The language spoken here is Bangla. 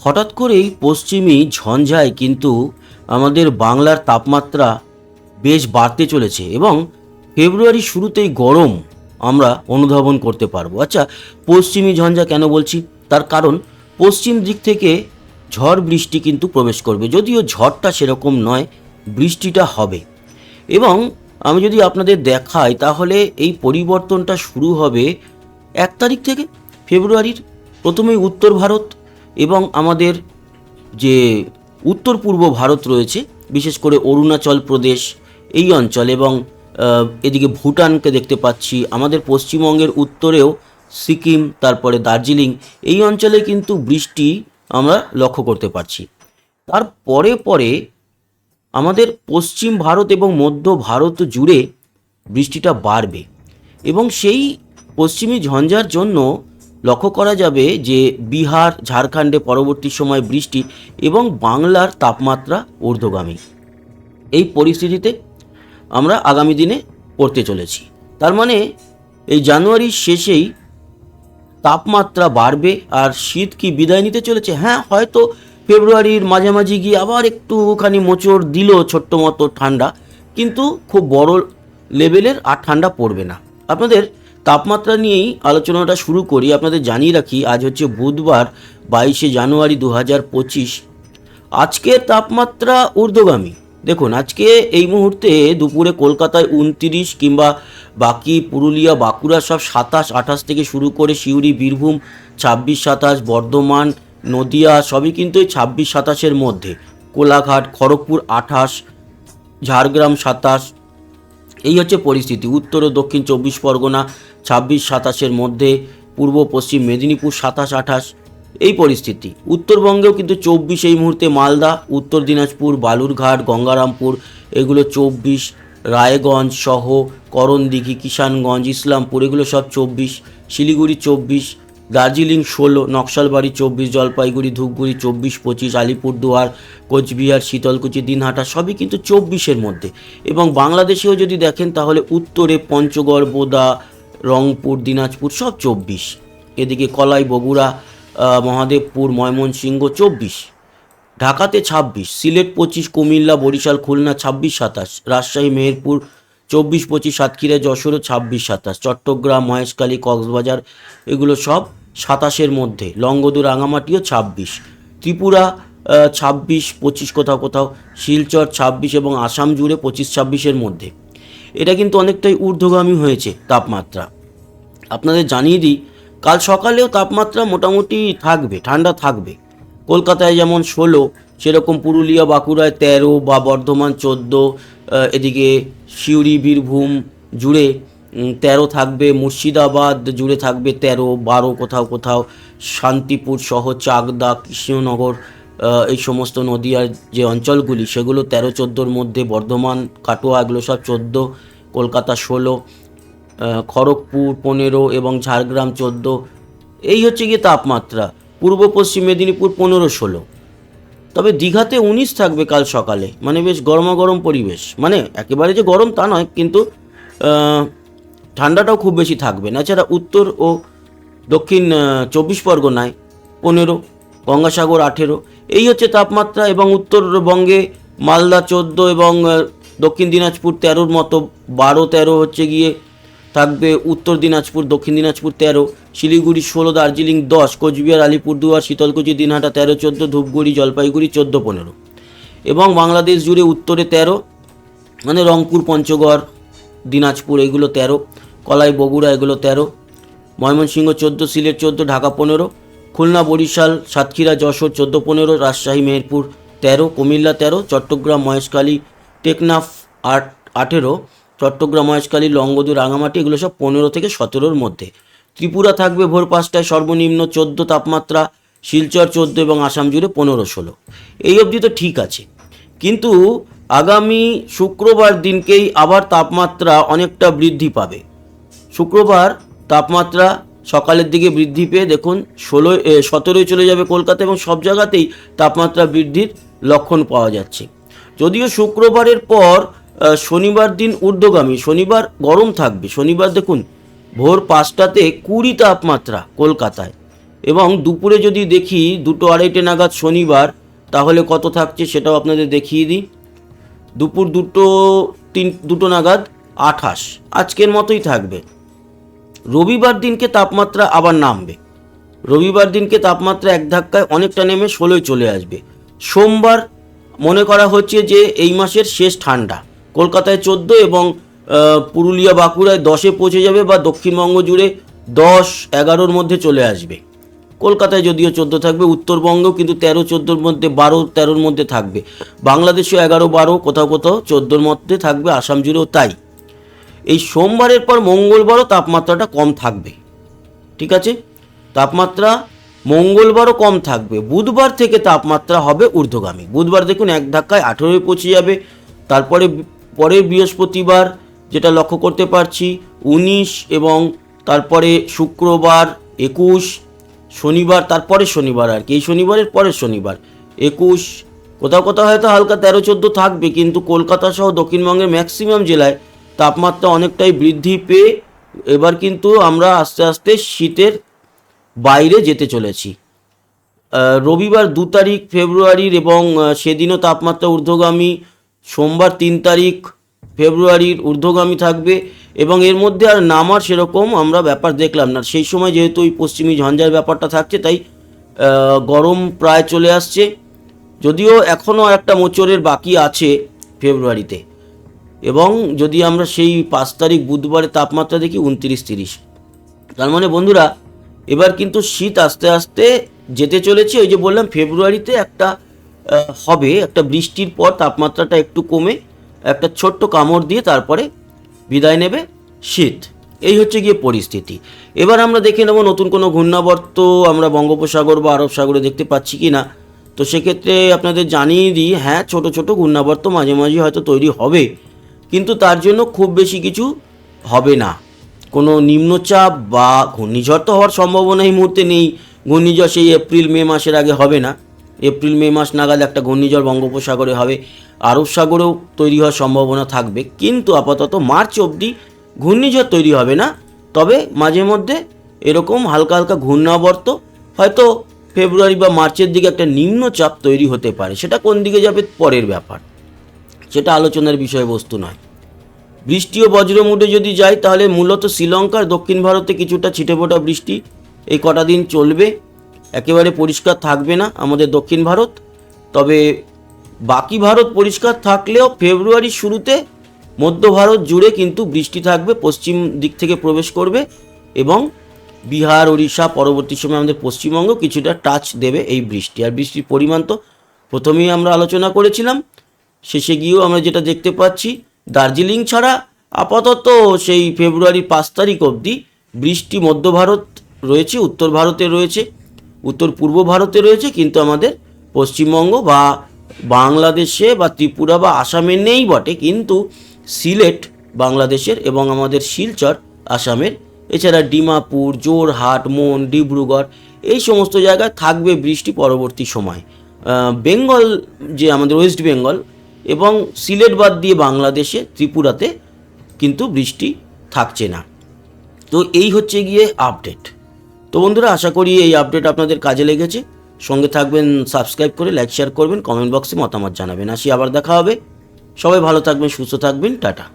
হঠাৎ করেই পশ্চিমী ঝঞ্ঝায় কিন্তু আমাদের বাংলার তাপমাত্রা বেশ বাড়তে চলেছে এবং ফেব্রুয়ারি শুরুতেই গরম আমরা অনুধাবন করতে পারব। আচ্ছা পশ্চিমী ঝঞ্ঝা কেন বলছি? তার কারণ পশ্চিম দিক থেকে ঝড় বৃষ্টি কিন্তু প্রবেশ করবে, যদিও ঝড়টা সেরকম নয়, বৃষ্টিটা হবে। এবং আমি যদি আপনাদের দেখাই, তাহলে এই পরিবর্তনটা শুরু হবে এক তারিখ থেকে, ফেব্রুয়ারির প্রথমেই উত্তর ভারত এবং আমাদের যে উত্তর পূর্ব ভারত রয়েছে, বিশেষ করে অরুণাচল প্রদেশ এই অঞ্চল এবং এদিকে ভুটানকে দেখতে পাচ্ছি, আমাদের পশ্চিমবঙ্গের উত্তরেও সিকিম, তারপরে দার্জিলিং এই অঞ্চলে কিন্তু বৃষ্টি আমরা লক্ষ্য করতে পারছি। তার পরে পরে আমাদের পশ্চিম ভারত এবং মধ্য ভারত জুড়ে বৃষ্টিটা বাড়বে এবং সেই পশ্চিমী ঝঞ্ঝার জন্য লক্ষ্য করা যাবে যে বিহার, ঝাড়খণ্ডে পরবর্তী সময় বৃষ্টি এবং বাংলার তাপমাত্রা ঊর্ধ্বগামী। এই পরিস্থিতিতে আমরা আগামী দিনে পড়তে চলেছি। তার মানে এই জানুয়ারির শেষেই তাপমাত্রা বাড়বে আর শীত কি বিদায় নিতে চলেছে? হ্যাঁ হয়তো ফেব্রুয়ারির মাঝামাঝি গিয়ে আবার একটুখানি মোচড় দিল ছোট্ট মতো ঠান্ডা, কিন্তু খুব বড় লেভেলের আর ঠান্ডা পড়বে না। আপনাদের তাপমাত্রা নিয়েই আলোচনাটা শুরু করি। আপনাদের জানিয়ে রাখি, আজ হচ্ছে বুধবার, বাইশে জানুয়ারি দু হাজার পঁচিশ। আজকের তাপমাত্রা ঊর্ধ্বগামী। দেখুন, আজকে এই মুহূর্তে দুপুরে কলকাতায় উনতিরিশ কিংবা বাকি পুরুলিয়া, বাঁকুড়া সব সাতাশ, আঠাশ থেকে শুরু করে সিউড়ি, বীরভূম ছাব্বিশ, সাতাশ, বর্ধমান, নদিয়া সবই কিন্তু এই ছাব্বিশ, সাতাশের মধ্যে। কোলাঘাট, খড়গপুর আঠাশ, ঝাড়গ্রাম সাতাশ। এই হচ্ছে পরিস্থিতি। উত্তর ও দক্ষিণ চব্বিশ পরগনা ছাব্বিশ সাতাশের মধ্যে, পূর্ব, পশ্চিম মেদিনীপুর সাতাশ আঠাশ, এই পরিস্থিতি। উত্তরবঙ্গেও কিন্তু চব্বিশ এই মুহূর্তে মালদা, উত্তর দিনাজপুর, বালুরঘাট, গঙ্গারামপুর, এগুলো চব্বিশ, রায়গঞ্জ সহ করণদিঘি, কিষানগঞ্জ, ইসলামপুর, এগুলো সব চব্বিশ, শিলিগুড়ি চব্বিশ, দার্জিলিং ষোলো, নকশালবাড়ি চব্বিশ, জলপাইগুড়ি, ধূপগুড়ি চব্বিশ, পঁচিশ, আলিপুরদুয়ার, কোচবিহার, শীতলকুচি, দিনহাটা সবই কিন্তু চব্বিশের মধ্যে। এবং বাংলাদেশেও যদি দেখেন তাহলে উত্তরে পঞ্চগড়, বোদা রংপুর, দিনাজপুর সব চব্বিশ। এদিকে কলাই, বগুড়া মহাদেবপুর, ময়মনসিংহ চব্বিশ। ঢাকাতে ছাব্বিশ, সিলেট পঁচিশ, কুমিল্লা, বরিশাল, খুলনা ছাব্বিশ, সাতাশ, রাজশাহী, মেহেরপুর চব্বিশ, পঁচিশ, সাতক্ষীরা যশোরও ছাব্বিশ, সাতাশ, চট্টগ্রাম, মহেশখালী, কক্সবাজার, এগুলো সব সাতাশের মধ্যে। লংগদু, রাঙামাটিও ছাব্বিশ, ত্রিপুরা ছাব্বিশ, পঁচিশ কোথাও কোথাও, শিলচর ছাব্বিশ এবং আসাম জুড়ে পঁচিশ, ছাব্বিশের মধ্যে। এটা কিন্তু অনেকটাই ঊর্ধ্বগামী হয়েছে তাপমাত্রা। আপনাদের জানিয়ে দিই, কাল সকালেও তাপমাত্রা মোটামুটি থাকবে, ঠান্ডা থাকবে। কলকাতায় যেমন ষোলো, সেরকম পুরুলিয়া, বাঁকুড়ায় তেরো বা বর্ধমান চোদ্দ এদিকে সিউড়ি, বীরভূম জুড়ে তেরো থাকবে, মুর্শিদাবাদ জুড়ে থাকবে তেরো, বারো কোথাও কোথাও, শান্তিপুর সহ চাকদা, কৃষ্ণনগর এই সমস্ত নদীয়ার যে অঞ্চলগুলি, সেগুলো তেরো চোদ্দোর মধ্যে বর্ধমান, কাটোয়া, এগুলো সব চোদ্দ, কলকাতা ষোলো খড়গপুর পনেরো এবং ঝাড়গ্রাম চোদ্দ। এই হচ্ছে গিয়ে তাপমাত্রা, পূর্ব পশ্চিম মেদিনীপুর পনেরো ষোলো। তবে দীঘাতে উনিশ থাকবে কাল সকালে মানে বেশ গরমাগরম পরিবেশ। মানে একেবারে যে গরম তা নয়, কিন্তু ঠান্ডাটাও খুব বেশি থাকবে না। এছাড়া উত্তর ও দক্ষিণ চব্বিশ পরগনায় পনেরো গঙ্গাসাগর আঠেরো। এই হচ্ছে তাপমাত্রা এবং উত্তরবঙ্গে মালদা চোদ্দ এবং দক্ষিণ দিনাজপুর তেরোর মতো। বারো, তেরো হচ্ছে গিয়ে থাকবে উত্তর দিনাজপুর, দক্ষিণ দিনাজপুর তেরো। শিলিগুড়ি ষোলো, দার্জিলিং দশ। কোচবিহার, আলিপুরদুয়ার, শীতলকুচি, দিনহাটা তেরো, চোদ্দ, ধূপগুড়ি, জলপাইগুড়ি চোদ্দ, পনেরো। এবং বাংলাদেশ জুড়ে উত্তরে তেরো মানে রংপুর, পঞ্চগড়, দিনাজপুর এগুলো তেরো, কলাই, বগুড়া এগুলো তেরো, ময়মনসিংহ চোদ্দ, সিলেট চোদ্দ, ঢাকা পনেরো খুলনা, বরিশাল, সাতক্ষীরা, যশোর চোদ্দ পনেরো রাজশাহী, মেহেরপুর, তেরো, কুমিল্লা, তেরো, চট্টগ্রাম, মহেশখালী, টেকনাফ, আট, আঠেরো, চট্টগ্রাম, মহেশখালী, লংগদু, রাঙামাটি, এগুলো সব পনেরো থেকে সতেরোর মধ্যে। ত্রিপুরা থাকবে ভোর পাঁচটায় সর্বনিম্ন চোদ্দ তাপমাত্রা, শিলচর চোদ্দ এবং আসাম জুড়ে পনেরো ষোলো। এই অবধি তো ঠিক আছে। কিন্তু আগামী শুক্রবার দিনকেই আবার তাপমাত্রা অনেকটা বৃদ্ধি পাবে। শুক্রবার তাপমাত্রা সকালের দিকে বৃদ্ধি পেয়ে দেখুন ষোলো সতেরোই চলে যাবে কলকাতা এবং সব জায়গাতেই তাপমাত্রা বৃদ্ধির লক্ষণ পাওয়া যাচ্ছে। যদিও শুক্রবারের পর শনিবার দিন ঊর্ধ্বগামী, শনিবার গরম থাকবে। শনিবার দেখুন, ভোর পাঁচটাতে কুড়ি তাপমাত্রা কলকাতায়। এবং দুপুরে যদি দেখি দুটো আড়াইটে নাগাদ শনিবার, তাহলে কত থাকছে সেটাও আপনাদের দেখিয়ে দিই। দুপুর দুটো, তিন, দুটো নাগাদ আঠাশ। আজকের মতোই থাকবে। রবিবার দিনকে তাপমাত্রা আবার নামবে। রবিবার দিনকে তাপমাত্রা এক ধাক্কায় অনেকটা নেমে ষোলোয় চলে আসবে। সোমবার মনে করা হচ্ছে যে এই মাসের শেষ ঠান্ডা। কলকাতায় চোদ্দ এবং পুরুলিয়া বাঁকুড়ায় দশে পৌঁছে যাবে বা দক্ষিণবঙ্গ জুড়ে দশ এগারোর মধ্যে চলে আসবে। কলকাতায় যদিও চোদ্দ থাকবে, উত্তরবঙ্গেও কিন্তু তেরো চোদ্দোর মধ্যে, বারো তেরোর মধ্যে থাকবে। বাংলাদেশেও এগারো বারো, কোথাও কোথাও চোদ্দোর মধ্যে থাকবে, আসাম জুড়েও তাই। এই সোমবারের পর মঙ্গলবারও তাপমাত্রাটা কম থাকবে। ঠিক আছে? তাপমাত্রা মঙ্গলবারও কম থাকবে। বুধবার থেকে তাপমাত্রা হবে ঊর্ধ্বগামী। বুধবার দেখুন এক ধাক্কায় আঠেরোয় পৌঁছে যাবে। তারপরে পরের বৃহস্পতিবার যেটা লক্ষ্য করতে পারছি, উনিশ এবং তারপরে শুক্রবার একুশ, শনিবার তারপরে শনিবার আর কি। এই শনিবারের পরের শনিবার। একুশ, কোথাও কোথাও হয়তো হালকা তেরো চোদ্দ থাকবে, কিন্তু কলকাতা সহ দক্ষিণবঙ্গের ম্যাক্সিমাম জেলায় তাপমাত্রা অনেকটাই বৃদ্ধি পেয়ে এবার কিন্তু আমরা আস্তে আস্তে শীতের বাইরে যেতে চলেছি। রবিবার দু তারিখ ফেব্রুয়ারির এবং সেদিনও তাপমাত্রা ঊর্ধ্বগামী, সোমবার তিন তারিখ ফেব্রুয়ারির ঊর্ধ্বগামী থাকবে এবং এর মধ্যে আর নামার সেরকম আমরা ব্যাপার দেখলাম না। সেই সময় যেহেতু ওই পশ্চিমী ঝঞ্ঝার ব্যাপারটা থাকছে, তাই গরম প্রায় চলে আসছে। যদিও এখনও একটা মোচরের বাকি আছে ফেব্রুয়ারিতে। এবং যদি আমরা সেই পাঁচ তারিখ বুধবারে তাপমাত্রা দেখি উনত্রিশ তিরিশ। তার মানে বন্ধুরা, এবার কিন্তু শীত আস্তে আস্তে যেতে চলেছে, ওই যে বললাম ফেব্রুয়ারিতে একটা হবে, একটা বৃষ্টির পর তাপমাত্রাটা একটু কমে, একটা ছোট্ট কামড় দিয়ে তারপরে বিদায় নেবে শীত। এই হচ্ছে গিয়ে পরিস্থিতি। এবার আমরা দেখে নেব নতুন কোনো ঘূর্ণাবর্ত আমরা বঙ্গোপসাগর বা আরব সাগরে দেখতে পাচ্ছি কি না তো সেক্ষেত্রে আপনাদের জানিয়ে দিই হ্যাঁ ছোট ছোট ঘূর্ণাবর্ত মাঝে মাঝে হয়তো তৈরি হবে। কিন্তু তার জন্য খুব বেশি কিছু হবে না। কোনো নিম্নচাপ বা ঘূর্ণিঝড় তো হওয়ার সম্ভাবনা এই মুহূর্তে নেই। ঘূর্ণিঝড় সেই এপ্রিল, মে মাসের আগে হবে না। এপ্রিল, মে মাস নাগাদ একটা ঘূর্ণিঝড় বঙ্গোপসাগরে হবে। আরব সাগরেও তৈরি হওয়ার সম্ভাবনা থাকবে। কিন্তু আপাতত মার্চ অবধি ঘূর্ণিঝড় তৈরি হবে না। তবে মাঝে মধ্যে এরকম হালকা হালকা ঘূর্ণাবর্ত, হয়তো ফেব্রুয়ারি বা মার্চের দিকে একটা নিম্নচাপ তৈরি হতে পারে। সেটা কোন দিকে যাবে, পরের ব্যাপার। সেটা আলোচনার বিষয়বস্তু নয়। বৃষ্টি ও বজ্রমুডে যদি যাই, তাহলে মূলত শ্রীলঙ্কার দক্ষিণ ভারতে কিছুটা ছিটেফোঁটা বৃষ্টি এই কটা দিন চলবে। একেবারে পরিষ্কার থাকবে না আমাদের দক্ষিণ ভারত। তবে বাকি ভারত পরিষ্কার থাকলেও ফেব্রুয়ারির শুরুতে মধ্য ভারত জুড়ে কিন্তু বৃষ্টি থাকবে, পশ্চিম দিক থেকে প্রবেশ করবে এবং বিহার, ওড়িশা পরবর্তী সময় আমাদের পশ্চিমবঙ্গ কিছুটা টাচ দেবে এই বৃষ্টি। আর বৃষ্টির পরিমাণ তো প্রথমেই আমরা আলোচনা করেছিলাম। শেষে গিয়েও আমরা যেটা দেখতে পাচ্ছি, দার্জিলিং ছাড়া আপাতত সেই ফেব্রুয়ারির পাঁচ তারিখ অবধি বৃষ্টি মধ্য ভারত রয়েছে, উত্তর ভারতে রয়েছে, উত্তর পূর্ব ভারতে রয়েছে, কিন্তু আমাদের পশ্চিমবঙ্গ বা বাংলাদেশে বা ত্রিপুরা বা আসামে নেই বটে, কিন্তু সিলেট বাংলাদেশের এবং আমাদের শিলচর আসামের, এছাড়া ডিমাপুর জোরহাট মন ডিব্রুগড়, এই সমস্ত জায়গায় থাকবে বৃষ্টি পরবর্তী সময়। বেঙ্গল যে আমাদের ওয়েস্ট বেঙ্গল এবং সিলেট বাদ দিয়ে বাংলাদেশে ত্রিপুরাতে কিন্তু বৃষ্টি থাকছে না। তো এই হচ্ছে গিয়ে আপডেট তো বন্ধুরা, আশা করি এই আপডেট আপনাদের কাজে লেগেছে। সঙ্গে থাকবেন সাবস্ক্রাইব করে লাইক শেয়ার করবেন কমেন্ট বক্সে মতামত জানাবেন। আসি, আবার দেখা হবে। সবাই ভালো থাকবেন, সুস্থ থাকবেন। টাটা।